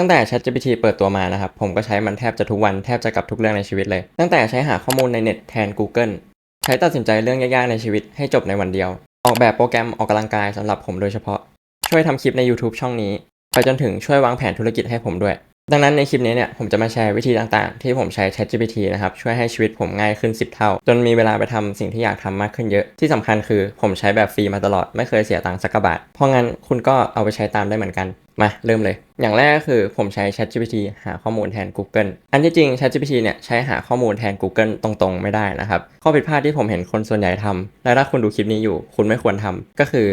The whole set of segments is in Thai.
ตั้งแต่ ChatGPT เปิดตัวมานะครับ ผมก็ใช้มันแทบจะทุกวันแทบจะกับทุกเรื่องในชีวิตเลย ตั้งแต่ใช้หาข้อมูลในเน็ตแทน Google ใช้ตัดสินใจเรื่องยากๆในชีวิตให้จบในวันเดียว ออกแบบโปรแกรมออกกำลังกายสำหรับผมโดยเฉพาะ ช่วยทำคลิปใน YouTube ช่องนี้ ไปจนถึงช่วยวางแผนธุรกิจให้ผมด้วย ดังนั้นในคลิปนี้เนี่ยผมจะมาแชร์วิธีต่างๆ ที่ผมใช้ ChatGPT นะครับช่วยให้ชีวิตผมง่ายขึ้น 10 เท่า จนมีเวลาไปทำสิ่งที่อยากทำมากขึ้นเยอะ ที่สำคัญคือผมใช้แบบฟรีมาตลอดไม่เคยเสียตังค์สักบาท เพราะงั้นคุณก็เอาไปใช้ตามได้เหมือนกัน มาเริ่มเลย อย่างแรกก็คือผมใช้ ChatGPT หาข้อมูลแทน Google อันที่จริง ChatGPT เนี่ยใช้หาข้อมูลแทน Google ตรงๆ ไม่ได้นะครับ ข้อผิดพลาดที่ผมเห็นคนส่วนใหญ่ทำและถ้าคุณดูคลิปนี้อยู่ คุณไม่ควรทำก็คือ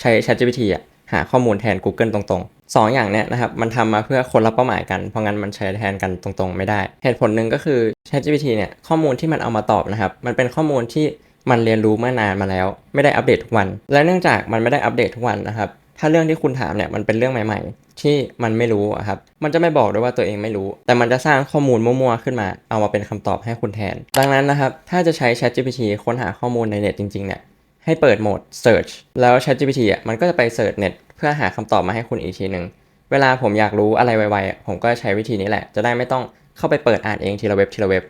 ใช้ ChatGPT อะหาข้อมูลแทน Google ตรงๆสองอย่างเนี้ยนะครับมันทำมาเพื่อคนละเป้าหมายกัน เพราะงั้นมันใช้แทนกันตรงๆ ไม่ได้ เหตุผลหนึ่งก็คือ ChatGPT เนี่ยข้อมูลที่มันเอามาตอบนะครับมันเป็นข้อมูลที่มันเรียนรู้เมื่อนานมาแล้ว ไม่ได้อัปเดตทุกวัน และเนื่องจากมันไม่ได้อัปเดตทุกวันนะครับ ถ้าเรื่องที่คุณถามเนี่ยมันเป็นเรื่องใหม่ ๆ ที่มันไม่รู้ครับ มันจะไม่บอกด้วยว่าตัวเองไม่รู้ แต่มันจะสร้างข้อมูลมั่วๆขึ้นมา เอามาเป็นคำตอบให้คุณแทน ดังนั้นนะครับ ถ้าจะใช้ ChatGPT ค้นหาข้อมูลในเน็ตจริงๆเนี่ย ให้เปิดโหมด Search แล้ว ChatGPT อะ มันก็จะไปเสิร์ชเน็ตเพื่อหาคำตอบมาให้คุณอีกทีหนึ่ง เวลาผมอยากรู้อะไรไวๆ ผมก็ใช้วิธีนี้แหละ จะได้ไม่ต้องเข้าไปเปิดอ่านเองทีละเว็บทีละเว็บ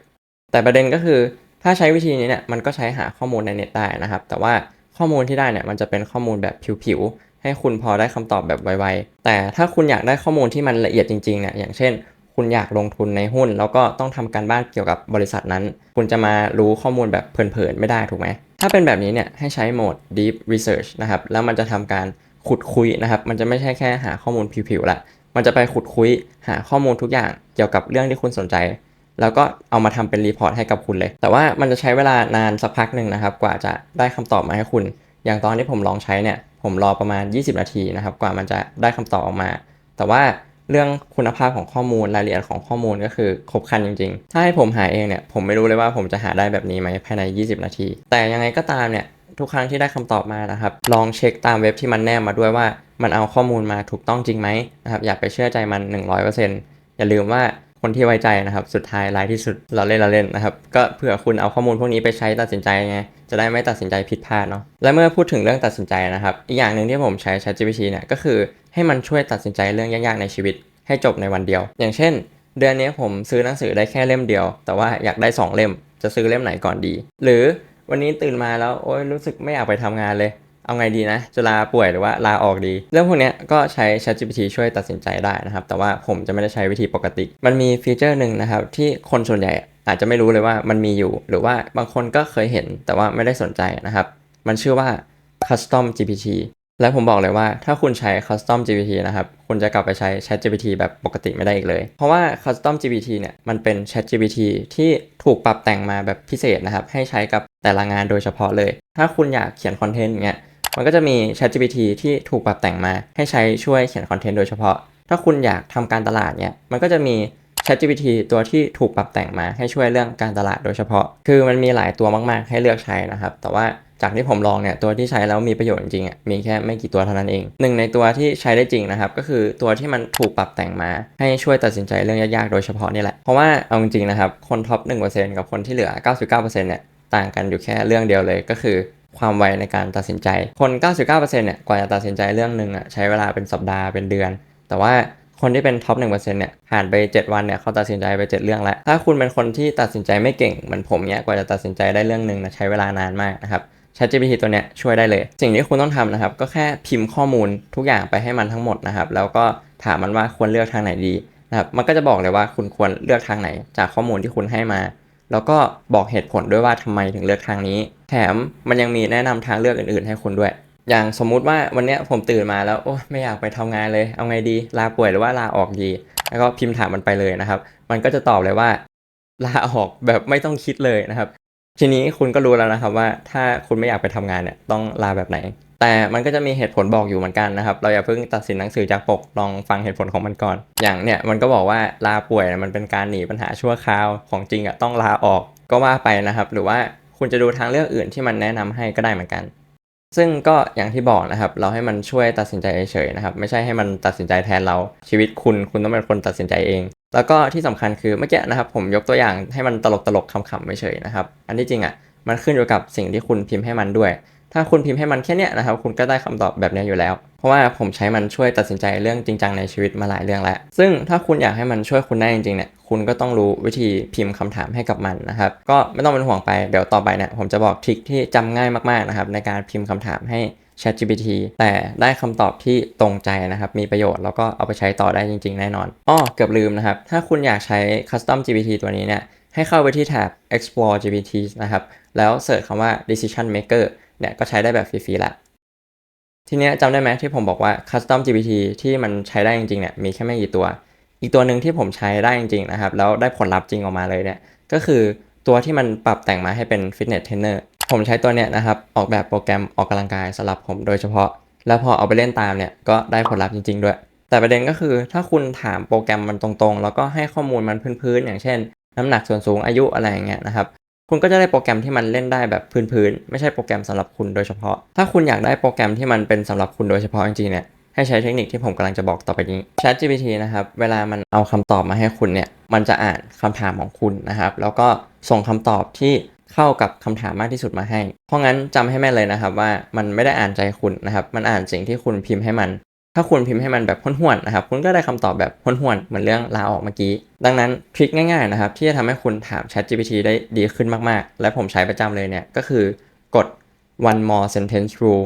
แต่ประเด็นก็คือ ถ้าใช้วิธีนี้เนี่ย มันก็ใช้หาข้อมูลในเน็ตได้นะครับ แต่ว่าข้อมูลที่ได้เนี่ย มันจะเป็นข้อมูลแบบผิวๆ ให้คุณพอได้คำตอบแบบไวๆ แต่ถ้าคุณอยากได้ข้อมูลที่มันละเอียดจริงๆเนี่ยอย่างเช่น คุณอยากลงทุนในหุ้น แล้วก็ต้องทำการบ้านเกี่ยวกับบริษัทนั้น คุณจะมารู้ข้อมูลแบบเพลินๆไม่ได้ถูกไหมถ้าเป็นแบบนี้เนี่ยให้ใช้โหมด deep research นะครับแล้วมันจะทำการขุดคุยนะครับ มันจะไม่ใช่แค่หาข้อมูลผิวๆละมันจะไปขุดคุยหาข้อมูลทุกอย่างเกี่ยวกับเรื่องที่คุณสนใจ แล้วก็เอามาทำเป็นรีพอร์ตให้กับคุณเลย แต่ว่ามันจะใช้เวลานานสักพักหนึ่งนะครับ กว่าจะได้คำตอบมาให้คุณ อย่างตอนที่ผมลองใช้เนี่ย ผมรอประมาณ 20 นาทีนะครับ กว่ามันจะได้คำตอบออกมา แต่ว่าเรื่องคุณภาพของข้อมูลรายละเอียดของข้อมูลก็คือครบครันจริงๆ ถ้าให้ผมหาเองเนี่ยผมไม่รู้เลยว่าผมจะหาได้แบบนี้ไหมภายใน 20 นาที แต่ยังไงก็ตามเนี่ยทุกครั้งที่ได้คำตอบมานะครับ ลองเช็คตามเว็บที่มันแนบมาด้วยว่ามันเอาข้อมูลมาถูกต้องจริงไหมนะครับอย่าไปเชื่อใจมัน 100%อย่าลืมว่า คนที่ไว้ใจนะครับ สุดท้ายรายที่สุดเราเล่นเราเล่นนะครับ ก็เผื่อคุณเอาข้อมูลพวกนี้ไปใช้ตัดสินใจไง จะได้ไม่ตัดสินใจผิดพลาดเนาะ และเมื่อพูดถึงเรื่องตัดสินใจนะครับ อีกอย่างหนึ่งที่ผมใช้ ChatGPT เนี่ยก็คือให้มันช่วยตัดสินใจเรื่องยากๆในชีวิต ให้จบในวันเดียว อย่างเช่น เดือนนี้ผมซื้อหนังสือได้แค่เล่มเดียว แต่ว่าอยากได้ 2 เล่ม จะซื้อเล่มไหนก่อนดี หรือวันนี้ตื่นมาแล้วโอ้ยรู้สึกไม่อยากไปทำงานเลย เอาไงดีนะจะลาป่วยหรือว่าลาออกดี เรื่องพวกนี้ก็ใช้ ChatGPT ช่วยตัดสินใจได้นะครับ แต่ว่าผมจะไม่ได้ใช้วิธีปกติ มันมีฟีเจอร์หนึ่งนะครับ ที่คนส่วนใหญ่อาจจะไม่รู้เลยว่ามันมีอยู่ หรือว่าบางคนก็เคยเห็นแต่ว่าไม่ได้สนใจนะครับ มันชื่อว่า Custom GPT และผมบอกเลยว่าถ้าคุณใช้ Custom GPT นะครับ คุณจะกลับไปใช้ Chat GPT แบบปกติไม่ได้อีกเลย เพราะว่า Custom GPT เนี่ยมันเป็น Chat GPT ที่ถูกปรับแต่งมาแบบพิเศษนะครับ ให้ใช้กับแต่ละงานโดยเฉพาะเลย ถ้าคุณอยากเขียนคอนเทนต์เงี้ย มันก็จะมี Chat GPT ที่ถูกปรับแต่งมา ให้ใช้ช่วยเขียนคอนเทนต์โดยเฉพาะ ถ้าคุณอยากทำการตลาดเนี่ยมันก็จะมี ChatGPT ตัวที่ถูกปรับแต่งมาให้ช่วยเรื่องการตลาดโดยเฉพาะ คือมันมีหลายตัวมากๆ ให้เลือกใช้นะครับ แต่ว่าจากที่ผมลองเนี่ยตัวที่ใช้แล้วมีประโยชน์จริงๆอะมีแค่ไม่กี่ตัวเท่านั้นเองหนึ่งในตัวที่ใช้ได้จริงนะครับ ก็คือตัวที่มันถูกปรับแต่งมา ให้ช่วยตัดสินใจเรื่องยากๆโดยเฉพาะนี่แหละ เพราะว่าเอาจริงๆนะครับคนท็อป1%กับคนที่เหลือ 99%เนี่ยต่างกันอยู่แค่เรื่องเดียวเลยก็คือ ความไวในการตัดสินใจ คน 99%เนี่ยกว่าจะตัดสินใจเรื่องหนึ่งอะใช้เวลาเป็นสัปดาห์เป็นเดือน แต่ว่าคนที่เป็นท็อป1%เนี่ยผ่านไป 7 วันเนี่ยเขาตัดสินใจไป 7 เรื่องแล้ว ถ้าคุณเป็นคนที่ตัดสินใจไม่เก่งเหมือนผมเนี่ยกว่าจะตัดสินใจได้เรื่องหนึ่งนะใช้เวลานานมากนะครับ ChatGPT ตัวเนี้ยช่วยได้เลย สิ่งที่คุณต้องทำนะครับ ก็แค่พิมพ์ข้อมูลทุกอย่างไปให้มันทั้งหมดนะครับ แล้วก็ถามมันว่าควรเลือกทางไหนดีนะครับมันก็จะบอกเลยว่าคุณควรเลือกทางไหนจากข้อมูลที่คุณให้มา แล้วก็บอกเหตุผลด้วยว่าทำไมถึงเลือกทางนี้ แถมมันยังมีแนะนำทางเลือกอื่นๆ ให้คุณด้วย อย่างสมมุติว่าวันนี้ผมตื่นมาแล้วโอ้ไม่อยากไปทำงานเลย เอาไงดี ลาป่วยหรือว่าลาออกดี แล้วก็พิมพ์ถามมันไปเลยนะครับ มันก็จะตอบเลยว่า ลาออกแบบไม่ต้องคิดเลยนะครับ ทีนี้คุณก็รู้แล้วนะครับว่าถ้าคุณไม่อยากไปทำงานเนี่ยต้องลาแบบไหน แต่มันก็จะมีเหตุผลบอกอยู่เหมือนกันนะครับ เราอย่าเพิ่งตัดสินหนังสือจากปก ลองฟังเหตุผลของมันก่อน อย่างเนี่ยมันก็บอกว่าลาป่วยมันเป็นการหนีปัญหาชั่วคราว ของจริงอะต้องลาออกก็ว่าไปนะครับ หรือว่าคุณจะดูทางเลือกอื่นที่มันแนะนำให้ก็ได้เหมือนกัน ซึ่งก็อย่างที่บอกนะครับ เราให้มันช่วยตัดสินใจเฉยๆนะครับ ไม่ใช่ให้มันตัดสินใจแทนเรา ชีวิตคุณคุณต้องเป็นคนตัดสินใจเอง แล้วก็ที่สำคัญคือเมื่อกี้นะครับ ผมยกตัวอย่างให้มันตลกๆขำๆไม่เฉยๆนะครับ อันที่จริงอะมันขึ้นอยู่กับสิ่งที่คุณพิมพ์ให้มันด้วย ถ้าคุณพิมพ์ให้มันแค่เนี้ยนะครับ คุณก็ได้คำตอบแบบนี้อยู่แล้ว เพราะว่าผมใช้มันช่วยตัดสินใจเรื่องจริงจังในชีวิตมาหลายเรื่องแล้ว ซึ่งถ้าคุณอยากให้มันช่วยคุณได้จริงๆเนี่ย คุณก็ต้องรู้วิธีพิมพ์คำถามให้กับมันนะครับ ก็ไม่ต้องเป็นห่วงไป เดี๋ยวต่อไปเนี่ยผมจะบอกทริคที่จำง่ายมากๆนะครับในการพิมพ์คำถามให้ ChatGPT แต่ได้คำตอบที่ตรงใจนะครับ มีประโยชน์แล้วก็เอาไปใช้ต่อได้จริง ๆ แน่นอนอ้อเกือบลืมนะครับ ถ้าคุณอยากใช้ Custom GPT ตัวนี้เนี่ย ให้เข้าไปที่แท็บ Explore GPT นะครับ แล้วเสิร์ชคำว่า Decision Maker เนี่ยก็ใช้ได้แบบฟรีๆละทีเนี้ยจำได้ไหมที่ผมบอกว่า Custom GPT ที่มันใช้ได้จริงๆเนี่ยมีแค่ไม่กี่ตัว อีกตัวหนึ่งที่ผมใช้ได้จริงๆนะครับ แล้วได้ผลลัพธ์จริงออกมาเลยเนี่ยก็คือตัวที่มันปรับแต่งมาให้เป็น Fitness Trainer ผมใช้ตัวเนี้ยนะครับ ออกแบบโปรแกรมออกกำลังกายสำหรับผมโดยเฉพาะ แล้วพอเอาไปเล่นตามเนี่ยก็ได้ผลลัพธ์จริง ๆ ด้วย แต่ประเด็นก็คือถ้าคุณถามโปรแกรมมันตรงๆ แล้วก็ให้ข้อมูลมันพื้นๆอย่างเช่น น้ำหนักส่วนสูงอายุอะไรอย่างเงี้ยนะครับคุณก็จะได้โปรแกรมที่มันเล่นได้แบบพื้นๆไม่ใช่โปรแกรมสำหรับคุณโดยเฉพาะ ถ้าคุณอยากได้โปรแกรมที่มันเป็นสำหรับคุณโดยเฉพาะจริงๆเนี่ยให้ใช้เทคนิคที่ผมกำลังจะบอกต่อไปนี้ ChatGPT นะครับ เวลามันเอาคำตอบมาให้คุณเนี่ย มันจะอ่านคำถามของคุณนะครับ แล้วก็ส่งคำตอบที่เข้ากับคำถามมากที่สุดมาให้ เพราะงั้นจำให้แม่เลยนะครับว่ามันไม่ได้อ่านใจคุณนะครับ มันอ่านสิ่งที่คุณพิมพ์ให้มัน ถ้าคุณพิมพ์ให้มันแบบห้วนๆนะครับ คุณก็ได้คำตอบแบบห้วนๆเหมือนเรื่องลาออกเมื่อกี้ ดังนั้นทริคง่ายๆนะครับ ที่จะทำให้คุณถาม ChatGPT ได้ดีขึ้นมากๆ และผมใช้ประจำเลยเนี่ย ก็คือกด one more sentence rule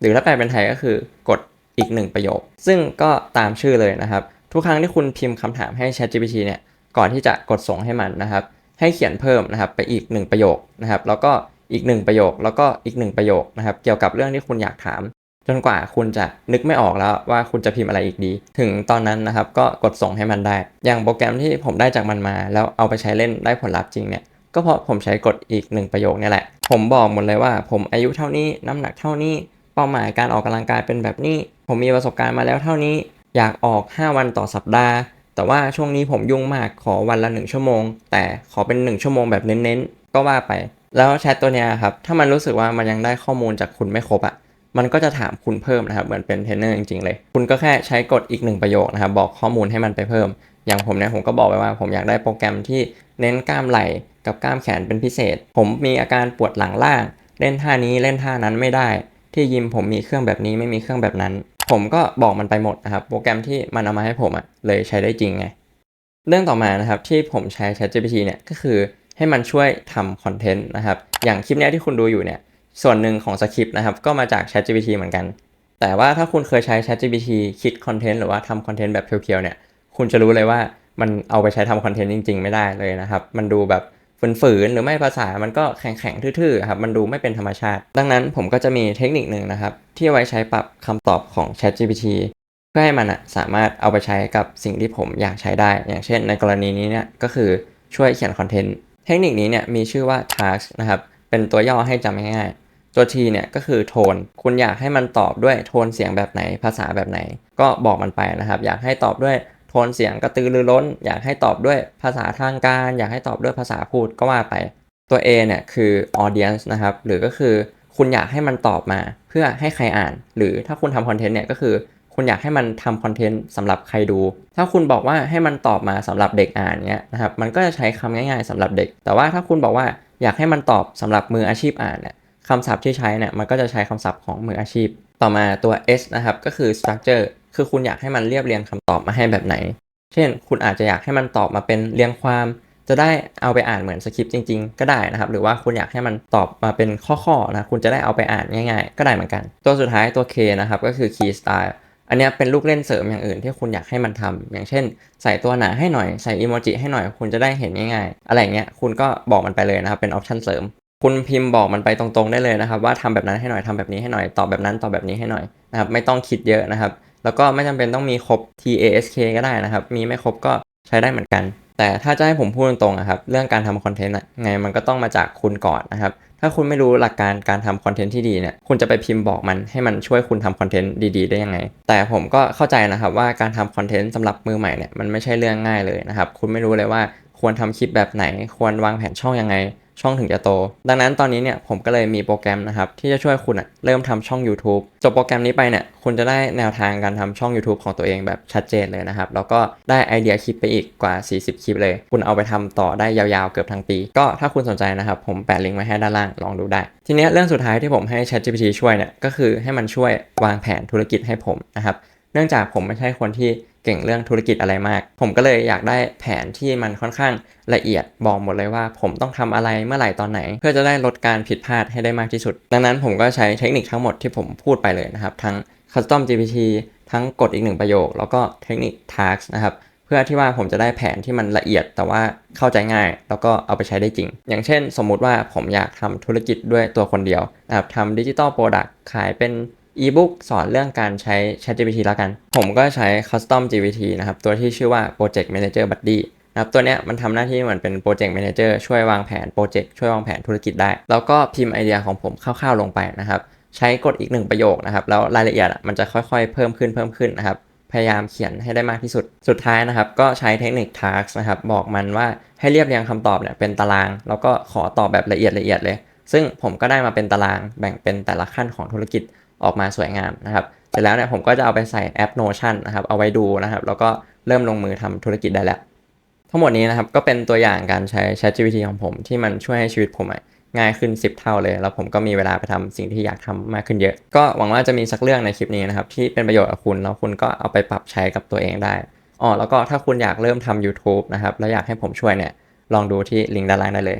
หรือถ้าแปลเป็นไทยก็คือกดอีกหนึ่งประโยค ซึ่งก็ตามชื่อเลยนะครับ ทุกครั้งที่คุณพิมพ์คำถามให้ ChatGPT เนี่ย ก่อนที่จะกดส่งให้มันนะครับ ให้เขียนเพิ่มนะครับไปอีก 1 ประโยคนะครับ แล้วก็อีก 1 ประโยค แล้วก็อีก 1 ประโยคนะครับ เกี่ยวกับเรื่องที่คุณอยากถาม จนกว่าคุณจะนึกไม่ออกแล้วว่าคุณจะพิมพ์อะไรอีกดี ถึงตอนนั้นนะครับก็กดส่งให้มันได้ อย่างโปรแกรมที่ผมได้จากมันมา แล้วเอาไปใช้เล่นได้ผลลัพธ์จริงเนี่ยก็เพราะผมใช้กดอีก1ประโยคนี่แหละ ผมบอกหมดเลยว่า ผมอายุเท่านี้น้ำหนักเท่านี้ เป้าหมายการออกกำลังกายเป็นแบบนี้ ผมมีประสบการณ์มาแล้วเท่านี้ อยากออก 5 วันต่อสัปดาห์ แต่ว่าช่วงนี้ผมยุ่งมากขอวันละ 1 ชั่วโมง แต่ขอเป็น 1 ชั่วโมงแบบเน้นๆ ก็ว่าไป แล้วแชทตัวเนี้ยครับ ถ้ามันรู้สึกว่ามันยังได้ข้อมูลจากคุณไม่ครบอะ มันก็จะถามคุณเพิ่มนะครับ เหมือนเป็นเทรนเนอร์จริงๆเลย คุณก็แค่ใช้กดอีกหนึ่งประโยคนะครับ บอกข้อมูลให้มันไปเพิ่ม อย่างผมเนี่ยผมก็บอกไปว่า ผมอยากได้โปรแกรมที่เน้นกล้ามไหล่กับกล้ามแขนเป็นพิเศษ ผมมีอาการปวดหลังล่าง เล่นท่านี้เล่นท่านั้นไม่ได้ ที่ยิมผมมีเครื่องแบบนี้ไม่มีเครื่องแบบนั้น ผมก็บอกมันไปหมดนะครับ โปรแกรมที่มันเอามาให้ผมอะ่ะเลยใช้ได้จริงไง เรื่องต่อมานะครับที่ผมใช้ ChatGPT เนี่ยก็คือให้มันช่วยทำคอนเทนต์นะครับ อย่างคลิปนี้ที่คุณดูอยู่เนี่ย ส่วนหนึ่งของสคริปต์นะครับ ก็มาจาก ChatGPT เหมือนกัน แต่ว่าถ้าคุณเคยใช้ ChatGPT คิดคอนเทนต์หรือว่าทำคอนเทนต์แบบเพียวๆเนี่ย คุณจะรู้เลยว่ามันเอาไปใช้ทำคอนเทนต์จริง ๆ ไม่ได้เลยนะครับ มันดูแบบฝืนๆหรือไม่ภาษา มันก็แข็งๆทื่อๆครับมันดูไม่เป็นธรรมชาติ ดังนั้นผมก็จะมีเทคนิคหนึ่งนะครับ ที่เอาไว้ใช้ปรับคำตอบของ ChatGPT เพื่อให้มันอะสามารถเอาไปใช้กับสิ่งที่ผมอยากใช้ได้ อย่างเช่น ในกรณีนี้เนี่ยก็คือช่วยเขียนคอนเทนต์เทคนิคนี้เนี่ยมีชื่อว่า task นะครับ เป็นตัวย่อให้จำง่ายๆ ตัว T เนี่ยก็คือโทน คุณอยากให้มันตอบด้วยโทนเสียงแบบไหน ภาษาแบบไหน ก็บอกมันไปนะครับ อยากให้ตอบด้วยโทนเสียงกระตือรือร้น อยากให้ตอบด้วยภาษาทางการ อยากให้ตอบด้วยภาษาพูดก็ว่าไป ตัว A เนี่ยคือ audience นะครับ หรือก็คือคุณอยากให้มันตอบมาเพื่อให้ใครอ่าน หรือถ้าคุณทำคอนเทนต์เนี่ยก็คือคุณอยากให้มันทำคอนเทนต์สำหรับใครดู ถ้าคุณบอกว่าให้มันตอบมาสำหรับเด็กอ่านเนี้ยนะครับ มันก็จะใช้คำง่ายๆสำหรับเด็ก แต่ว่าถ้าคุณบอกว่า อยากให้มันตอบสำหรับมืออาชีพอ่านเนี่ยคำศัพท์ที่ใช้เนี่ยมันก็จะใช้คำศัพท์ของมืออาชีพ ต่อมาตัว S นะครับก็คือ structure คือคุณอยากให้มันเรียบเรียงคำตอบมาให้แบบไหน เช่น คุณอาจจะอยากให้มันตอบมาเป็นเรียงความ จะได้เอาไปอ่านเหมือนสคริปต์จริง ๆ ก็ได้นะครับ หรือว่าคุณอยากให้มันตอบมาเป็นข้อๆนะคุณจะได้เอาไปอ่านง่าย ๆ ก็ได้เหมือนกัน ตัวสุดท้ายตัว K นะครับก็คือ key style อันนี้เป็นลูกเล่นเสริมอย่างอื่นที่คุณอยากให้มันทำอย่างเช่น ใส่ตัวหนาให้หน่อยใส่อีโมจิให้หน่อยคุณจะได้เห็นง่ายๆ อะไรเงี้ยคุณก็บอกมันไปเลยนะครับเป็นออปชันเสริม คุณพิมพ์บอกมันไปตรงๆได้เลยนะครับว่าทำแบบนั้นให้หน่อยทำแบบนี้ให้หน่อยตอบแบบนั้นตอบแบบนี้ให้หน่อยนะครับไม่ต้องคิดเยอะนะครับ แล้วก็ไม่จำเป็นต้องมีครบ TASK ก็ได้นะครับ มีไม่ครบก็ใช้ได้เหมือนกัน แต่ถ้าจะให้ผมพูดตรงๆนะครับเรื่องการทำคอนเทนต์ไงมันก็ต้องมาจากคุณก่อนนะครับ ถ้าคุณไม่รู้หลักการการทำคอนเทนต์ที่ดีเนี่ยคุณจะไปพิมพ์บอกมันให้มันช่วยคุณทำคอนเทนต์ดีๆ ได้ยังไง แต่ผมก็เข้าใจนะครับว่าการทำคอนเทนต์สำหรับมือใหม่เนี่ยมันไม่ใช่เรื่องง่ายเลยนะครับคุณไม่รู้เลยว่าควรทำคลิปแบบไหน ควรวางแผนช่องยังไง ช่องถึงจะโต ดังนั้นตอนนี้เนี่ยผมก็เลยมีโปรแกรมนะครับที่จะช่วยคุณเริ่มทำช่อง YouTube จบโปรแกรมนี้ไปเนี่ยคุณจะได้แนวทางการทำช่อง YouTube ของตัวเองแบบชัดเจนเลยนะครับแล้วก็ได้ไอเดียคลิปไปอีกกว่า 40 คลิปเลย คุณเอาไปทำต่อได้ยาวๆเกือบทั้งปี ก็ถ้าคุณสนใจนะครับผมแปะลิงก์ไว้ให้ด้านล่างลองดูได้ ทีนี้เรื่องสุดท้ายที่ผมให้ ChatGPT ช่วยเนี่ยก็คือให้มันช่วยวางแผนธุรกิจให้ผมนะครับเนื่องจากผมไม่ใช่คนที่ เก่งเรื่องธุรกิจอะไรมาก ผมก็เลยอยากได้แผนที่มันค่อนข้างละเอียดบอกหมดเลยว่า ผมต้องทำอะไรเมื่อไหร่ตอนไหน เพื่อจะได้ลดการผิดพลาดให้ได้มากที่สุด ดังนั้นผมก็ใช้เทคนิคทั้งหมดที่ผมพูดไปเลยนะครับ ทั้ง Custom GPT ทั้งกดอีกหนึ่งประโยค แล้วก็เทคนิค Task นะครับเพื่อที่ว่าผมจะได้แผนที่มันละเอียดแต่ว่าเข้าใจง่าย แล้วก็เอาไปใช้ได้จริง อย่างเช่น สมมุติว่าผมอยากทำธุรกิจด้วยตัวคนเดียวนะครับทำดิจิ t a ลโปรดักต์ขายเป็น อีบุ๊กสอนเรื่องการใช้ ChatGPT แล้วกัน ผมก็ใช้ Custom GPT นะครับ ตัวที่ชื่อว่า Project Manager Buddy นะครับตัวเนี้ยมันทำหน้าที่เหมือนเป็น Project Manager ช่วยวางแผนโปรเจกต์ช่วยวางแผนธุรกิจได้ แล้วก็พิมพ์ไอเดียของผมคร่าวๆลงไปนะครับ ใช้กดอีกหนึ่งประโยคนะครับ แล้วรายละเอียดมันจะค่อยๆ เพิ่มขึ้นเพิ่มขึ้นนะครับ พยายามเขียนให้ได้มากที่สุด สุดท้ายนะครับ ก็ใช้เทคนิค task นะครับ บอกมันว่าให้เรียบเรียงคำตอบเนี่ยเป็นตาราง แล้วก็ขอตอบแบบละเอียดละเอียดเลย ซึ่งผมก็ได้มาเป็นตารางแบ่งเป็นแต่ละขั้นของธุรกิจ ออกมาสวยงามนะครับ เสร็จแล้วเนี่ยผมก็จะเอาไปใส่แอป Notion นะครับ เอาไว้ดูนะครับ แล้วก็เริ่มลงมือทำธุรกิจได้แล้ว ทั้งหมดนี้นะครับ ก็เป็นตัวอย่างการใช้ ChatGPT ของผมที่มันช่วยให้ชีวิตผมง่ายขึ้น 10 เท่าเลย แล้วผมก็มีเวลาไปทำสิ่งที่อยากทำมากขึ้นเยอะ ก็หวังว่าจะมีสักเรื่องในคลิปนี้นะครับ ที่เป็นประโยชน์กับคุณ แล้วคุณก็เอาไปปรับใช้กับตัวเองได้อ๋อแล้วก็ถ้าคุณอยากเริ่มทำ YouTube นะครับ แล้วอยากให้ผมช่วยเนี่ย ลองดูที่ลิงก์ด้านล่างได้เลย